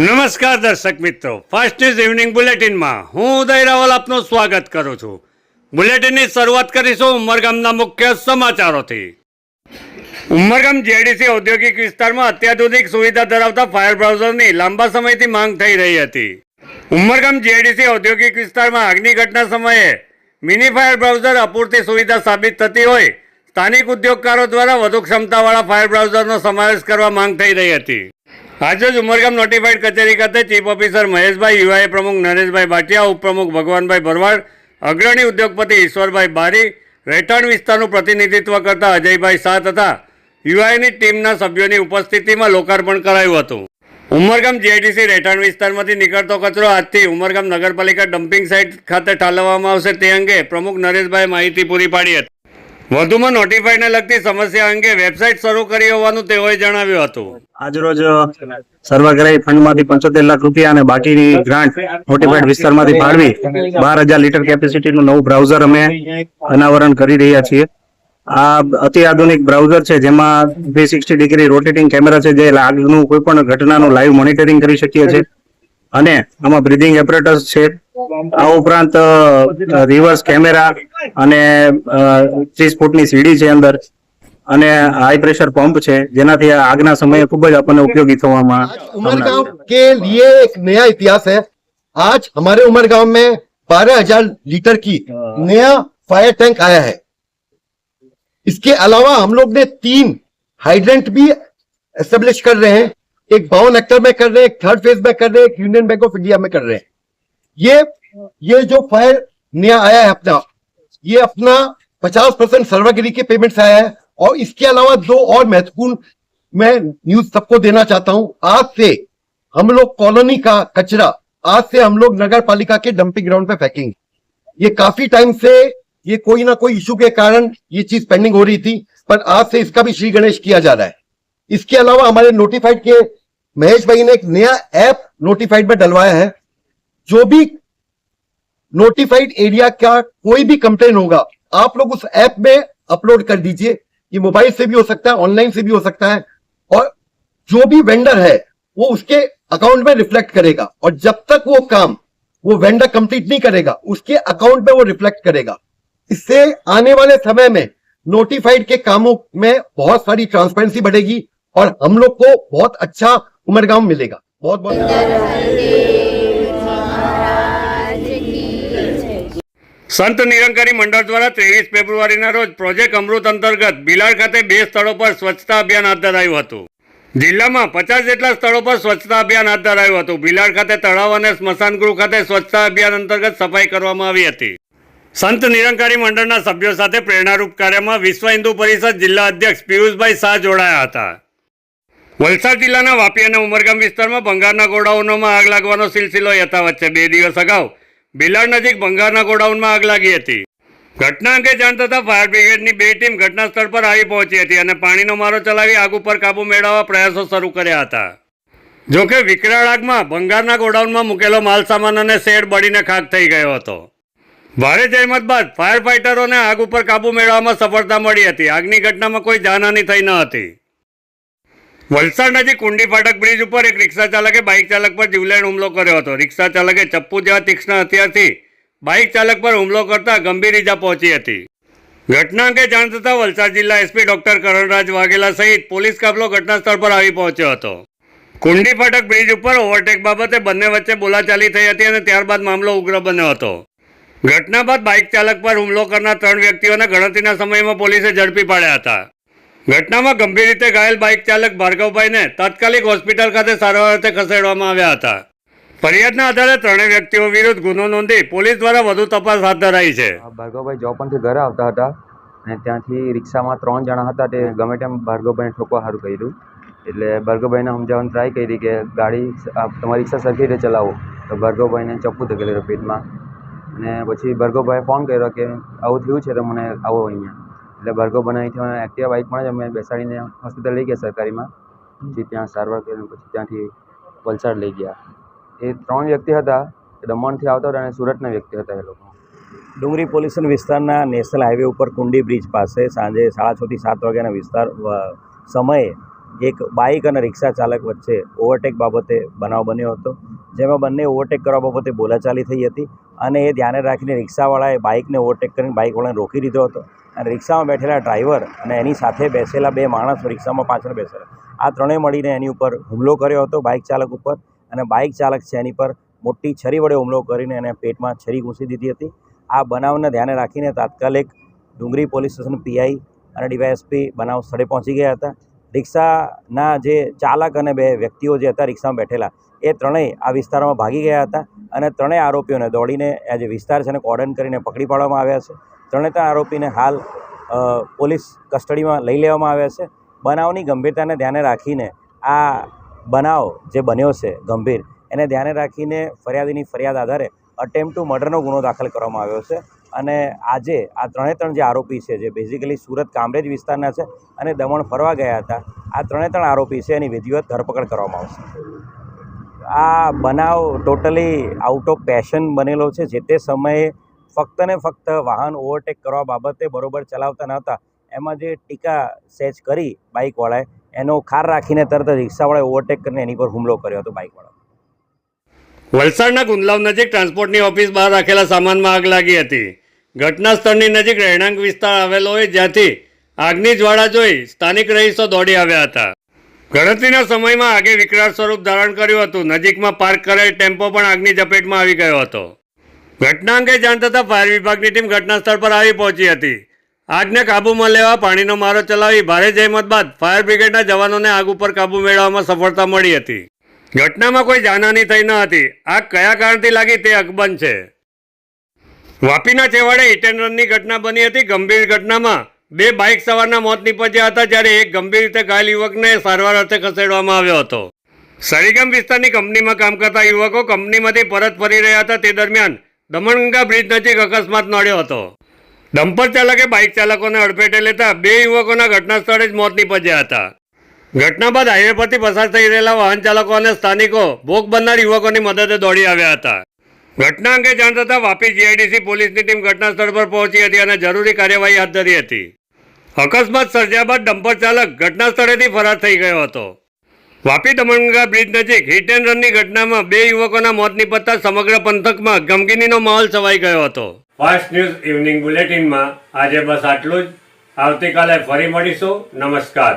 નમસ્કાર દર્શક મિત્રો. ફાસ્ટ ન્યૂઝ ઇવનિંગ બુલેટિનમાં હું ઉદય રાવલ આપનું સ્વાગત કરું છું. બુલેટિનની શરૂઆત કરીશું ઉમરગામના મુખ્ય સમાચારોથી. ઉમરગામ જેડીસી ઔદ્યોગિક વિસ્તારમાં અત્યાધુનિક સુવિધા ધરાવતા ફાયર બ્રાઉઝરની લાંબા સમયથી માંગ થઈ રહી હતી. ઉમરગામ જેડીસી ઔદ્યોગિક વિસ્તારમાં આગની ઘટના સમયે મિની ફાયર બ્રાઉઝર અપૂરતી સુવિધા સાબિત થતી હોય, સ્થાનિક ઉદ્યોગકારો દ્વારા વધુ ક્ષમતાવાળા ફાયર બ્રાઉઝરનો સમાવેશ કરવા માંગ થઈ રહી હતી. આજે જ ઉમરગામ નોટિફાઈડ કચેરી ખાતે ચીફ ઓફિસર મહેશભાઈ યુઆઈ પ્રમુખ નરેશભાઈ ભાટિયા, ઉપપ્રમુખ ભગવાનભાઈ ભરવાડ, અગ્રણી ઉદ્યોગપતિ ઈશ્વરભાઈ બારી, રહેઠાણ વિસ્તારનું પ્રતિનિધિત્વ કરતા અજયભાઈ શાહ તથા યુઆઈની ટીમના સભ્યોની ઉપસ્થિતિમાં લોકાર્પણ કરાયું હતું. ઉમરગામ જીઆઈડીસી રહેઠાણ વિસ્તારમાંથી નીકળતો કચરો આજથી ઉમરગામ નગરપાલિકા ડમ્પિંગ સાઇટ ખાતે ઠાલવવામાં આવશે. તે અંગે પ્રમુખ નરેશભાઈ માહિતી પૂરી પાડી હતી. વધુમાં નોટિફાઈડને લગતી સમસ્યા અંગે વેબસાઇટ શરૂ કરી હોવાનું તેઓએ જણાવ્યું હતું. આજરોજ સર્વગ્રાહી ફંડમાંથી પંચોતેર લાખ રૂપિયા અને બાકીની ગ્રાન્ટ નોટિફાઈડ વિસ્તારમાંથી ફાળવી બાર હજાર લીટર કેપેસિટીનું નવું બ્રાઉઝર અમે અનાવરણ કરી રહ્યા છીએ. આ અતિ આધુનિક બ્રાઉઝર છે, જેમાં three sixty degree rotating camera છે, જે આગનું કોઈ પણ ઘટનાનું લાઈવ મોનિટરિંગ કરી શકીએ છીએ. અને આમાં બ્રિધિંગ એપરેટસ છે આ ઉપરાંત રિવર્સ કેમેરા અને ત્રીસ ફૂટની સીડી છે અંદર અને હાઈ પ્રેશર પંપ છે જેનાથી આ આગના સમયે ખૂબ જ આપણને ઉપયોગી થવામાં उमरगांव के लिए एक नया इतिहास है आज हमारे उमरगांव में बारह हजार लीटर की नया फायर टैंक आया है इसके अलावा हम लोग ने तीन हाइड्रेंट भी एस्टेब्लिश कर रहे हैं एक बावन हेक्टर में कर रहे हैं, एक थर्ड फ़ेज़ में कर रहे हैं, एक यूनियन बैंक ऑफ़ इंडिया में कर रहे हैं। ये ये जो फायर नया आया है अपना, ये अपना पचास परसेंट सर्वागिरी के पेमेंट आया है और इसके अलावा दो और महत्वपूर्ण मैं न्यूज़ सबको देना चाहता हूँ। आज से हम लोग कॉलोनी का कचरा, आज से हम लोग नगर पालिका के डंपिंग ग्राउंड पे फेंकेंगे। ये काफ़ी टाइम से ये कोई ना कोई इशू के कारण ये चीज़ पेंडिंग हो रही थी, पर आज से इसका भी श्री गणेश किया जा रहा है। इसके अलावा हमारे नोटिफाइड के महेश भाई ने एक नया ऐप नोटिफाइड में डलवाया है। जो भी नोटिफाइड एरिया का कोई भी कंप्लेन होगा, आप लोग उस ऐप में अपलोड कर दीजिए ये मोबाइल से भी हो सकता है ऑनलाइन से भी हो सकता है, और जो भी वेंडर है, वो उसके अकाउंट में रिफ्लेक्ट करेगा, और जब तक वो काम, वो वेंडर कंप्लीट नहीं करेगा, उसके अकाउंट में वो रिफ्लेक्ट करेगा। इससे आने वाले समय में नोटिफाइड के कामों में बहुत सारी ट्रांसपेरेंसी बढ़ेगी, और हम लोग को बहुत अच्छा उमरगांव मिलेगा बहुत बहुत સંત નિરંકારી મંડળ દ્વારા ત્રેવીસ ફેબ્રુઆરીના રોજ પ્રોજેક્ટ અમૃત અંતર્ગત બિલાડ ખાતે બે સ્થળો પર સ્વચ્છતા અભિયાન હાથ ધરાયું હતું જિલ્લામાં પચાસ જેટલા સ્થળો પર સ્વચ્છતા અભિયાન હાથ ધરાયું હતું બિલાડ ખાતે તળાવ અને સ્મશાન ગૃહ ખાતે સ્વચ્છતા અભિયાન અંતર્ગત સફાઈ કરવામાં આવી હતી સંત નિરંકારી મંડળના સભ્યો સાથે પ્રેરણારૂપ કાર્યમાં વિશ્વ હિન્દુ પરિષદ જિલ્લા અધ્યક્ષ પિયુષભાઈ શાહ જોડાયા હતા વલસાડ જિલ્લાના વાપી અને ઉમરગામ વિસ્તારમાં ભંગારના ગોડાઉનોમાં આગ લાગવાનો સિલસિલો યથાવત છે. બે દિવસ અગાઉ બિલાડ નજીક ભંગારના ગોડાઉનમાં આગ લાગી હતી. ઘટના અંગે જાણ થતાં ફાયર બ્રિગેડની બે ટીમ ઘટના સ્થળ પર આવી પહોંચી હતી અને પાણીનો મારો ચલાવી આગ ઉપર કાબુ મેળવવા પ્રયાસો શરૂ કર્યા હતા. જોકે વિકરાળ આગમાં ભંગારના ગોડાઉનમાં મૂકેલો માલસામાન અને શેડ બળીને ખાક થઈ ગયો હતો. ભારે જહેમત બાદ ફાયર ફાઇટરોને આગ ઉપર કાબુ મેળવવામાં સફળતા મળી હતી. આગની ઘટનામાં કોઈ જાનહાની થઈ ન હતી. વલસાડ નજીક કુંડી ફાટક બ્રિજ ઉપર એક રિક્ષા ચાલકે બાઇક ચાલક પર જીવલેણ હુમલો કર્યો હતો. રિક્ષા ચાલકે ચપ્પુ જેવા તીક્ષ્ણ હથિયારથી બાઇક ચાલક પર હુમલો કરતા ગંભીર ઇજા પહોંચી હતી. ઘટના અંગે જાણ થતાં વલસાડ જિલ્લા એસપી ડોક્ટર કરણરાજ વાઘેલા સહિત પોલીસ કાફલો ઘટના સ્થળ પર આવી પહોંચ્યો હતો. કુંડી ફાટક બ્રિજ ઉપર ઓવરટેક બાબતે બંને વચ્ચે બોલાચાલી થઈ હતી અને ત્યારબાદ મામલો ઉગ્ર બન્યો હતો. ઘટના બાદ બાઇક ચાલક પર હુમલો કરનાર ત્રણ વ્યક્તિઓને ગણતરીના સમયમાં પોલીસે ઝડપી પાડ્યા હતા. ઘટનામાં ગંભીર રીતે ઘાયલ બાઇક ચાલક ભાર્ગવભાઈને તાત્કાલિક હોસ્પિટલ ખાતે સારવાર અર્થે ખસેડવામાં આવ્યા હતા. ફરિયાદના આધારે ત્રણેય વ્યક્તિઓ વિરુદ્ધ ગુનો નોંધી પોલીસ દ્વારા વધુ તપાસ હાથ ધરાઈ છે. ભાર્ગવભાઈ જોબમાંથી ઘરે આવતા હતા અને ત્યાંથી રિક્ષામાં ત્રણ જણા હતા તે ગમે તેમ ભાર્ગવભાઈને ઠોકવા સારું કર્યું. એટલે ભાર્ગવભાઈને સમજાવવાની ટ્રાય કરી કે ગાડી તમારી રિક્ષા સરખી રીતે ચલાવો. તો ભાર્ગવભાઈને ચપ્પુ ધકેલેલો પેટમાં. અને પછી ભાર્ગવભાઈએ ફોન કર્યો કે આવું થયું છે તો મને આવો અહીંયા. એટલે ભાર્ગવ બનાવી ત્યાં એક્ટિવા બાઇકમાં જ અમે બેસાડીને હોસ્પિટલ લઈ ગયા સરકારીમાં. પછી ત્યાં સારવાર કરીને પછી ત્યાંથી વલસાડ લઈ ગયા. એ ત્રણ વ્યક્તિ હતા દમણથી આવતા હતા અને સુરતના વ્યક્તિ હતા એ લોકો. ડુંગરી પોલીસ વિસ્તારના નેશનલ હાઈવે ઉપર કુંડી બ્રિજ પાસે સાંજે સાડા છથી સાત વાગ્યાના વિસ્તાર સમયે એક બાઇક અને રિક્ષા ચાલક વચ્ચે ઓવરટેક બાબતે બનાવ બન્યો હતો. જેમાં બંને ઓવરટેક કરવા બાબતે બોલાચાલી થઈ હતી અને એ ધ્યાને રાખીને રિક્ષાવાળાએ બાઇકને ઓવરટેક કરીને બાઇકવાળાને રોકી દીધો હતો. અને રિક્ષામાં બેઠેલા ડ્રાઈવર અને એની સાથે બેસેલા બે માણસો રિક્ષામાં પાછળ બેસેલા. આ ત્રણેય મળીને એની ઉપર હુમલો કર્યો હતો બાઇક ચાલક ઉપર અને બાઇક ચાલક છે એની પર મોટી છરી વડે હુમલો કરીને એને પેટમાં છરી ઘૂસી દીધી હતી. આ બનાવને ધ્યાને રાખીને તાત્કાલિક ડુંગરી પોલીસ સ્ટેશન પીઆઈ અને ડીવાયએસપી બનાવ સ્થળે પહોંચી ગયા હતા. રિક્ષાના જે ચાલક અને બે વ્યક્તિઓ જે હતા રિક્ષામાં બેઠેલા, એ ત્રણેય આ વિસ્તારમાં ભાગી ગયા હતા અને ત્રણેય આરોપીઓને દોડીને આ જે વિસ્તાર છે એને કોર્ડન કરીને પકડી પાડવામાં આવ્યા છે. ત્રણે ત્રણ આરોપીને હાલ પોલીસ કસ્ટડીમાં લઈ લેવામાં આવ્યા છે. બનાવની ગંભીરતાને ધ્યાને રાખીને આ બનાવ જે બન્યો છે ગંભીર, એને ધ્યાને રાખીને ફરિયાદીની ફરિયાદ આધારે અટેમ્પ ટુ મર્ડરનો ગુનો દાખલ કરવામાં આવ્યો છે. અને આજે આ ત્રણે ત્રણ જે આરોપી છે, જે બેઝિકલી સુરત કામરેજ વિસ્તારના છે અને દમણ ફરવા ગયા હતા, આ ત્રણે ત્રણ આરોપી છે એની વિધિવત ધરપકડ કરવામાં આવશે. આ બનાવ ટોટલી આઉટ ઓફ પેશન બનેલો છે. જે તે સમયે ફક્ત ને ફક્ત વાહન ઓવરટેક કરવા બાબતે બરોબર ચલાવતા નહોતા એમાં જે ટીકા સેચ કરી બાઇકવાળાએ, એનો ખાર રાખીને તરત જ રિક્ષાવાળાએ ઓવરટેક કરીને એની પર હુમલો કર્યો હતો બાઇકવાળા વલસાડના ગુંદલાવ નજીક ટ્રાન્સપોર્ટની ઓફિસ બહાર રાખેલા સામાનમાં આગ લાગી હતી. ઘટના સ્થળની નજીક રહેણાંક વિસ્તાર આવેલો હોય જ્યાંથી આગની જ્વાળા જોઈ સ્થાનિક રહીશો દોડી આવ્યા હતા. ગણતરીના સમયમાં આગે વિકરાળ સ્વરૂપ ધારણ કર્યું હતું. નજીકમાં પાર્ક કરેલ ટેમ્પો પણ આગની ઝપેટમાં આવી ગયો હતો. ઘટના અંગે જાણ થતાં ફાયર વિભાગની ટીમ ઘટના સ્થળ પર આવી પહોંચી હતી. આગને કાબૂમાં લેવા પાણીનો મારો ચલાવી ભારે જહેમત બાદ ફાયર બ્રિગેડના જવાનોને આગ ઉપર કાબૂ મેળવવામાં સફળતા મળી હતી. ઘટનામાં કોઈ જાનહાની થઈ ન હતી. આગ કયા કારણથી લાગી તે અકબંધ છે. વાપીના છેવાડે હિટ રનની ઘટના બની હતી. ગંભીર ઘટનામાં બે બાઇક સવારના મોત નીપજ્યા હતા જ્યારે એક ગંભીર રીતે ઘાયલ યુવકને સારવાર અર્થે ખસેડવામાં આવ્યો હતો. સરીગમ વિસ્તારની કંપનીમાં કામ કરતા યુવકો કંપનીમાંથી પરત ફરી રહ્યા હતા. તે દરમિયાન દમણગંગા બ્રિજ નજીક અકસ્માત નડ્યો હતો. ડમ્પર ચાલકે બાઇક ચાલકોને અડફેટે લેતા બે યુવકોના ઘટના સ્થળે જ મોત નીપજ્યા હતા. ઘટના બાદ હાઈવે પરથી પસાર થઈ રહેલા વાહન ચાલકો અને સ્થાનિકો ભોગ બનનાર યુવકોની મદદે દોડી આવ્યા હતા. ઘટના અંગે જાણ થતાં વાપી જીઆઈડીસી પોલીસની ટીમ ઘટના સ્થળ પર પહોંચી હતી અને જરૂરી કાર્યવાહી હાથ ધરી હતી. અકસ્માત સર્જ્યા બાદ ડમ્પર ચાલક ઘટના સ્થળેથી ફરાર થઈ ગયો હતો. વાપી દમણગંગા બ્રિજ નજીક હિટ એન્ડ રનની ઘટનામાં બે યુવકોના મોત નિપજતા સમગ્ર પંથકમાં ગમગીનીનો માહોલ છવાઈ ગયો હતો. ફાસ્ટ ન્યૂઝ ઇવનિંગ બુલેટિનમાં આજે બસ આટલું જ. આવતીકાલે ફરી મળીશું. નમસ્કાર.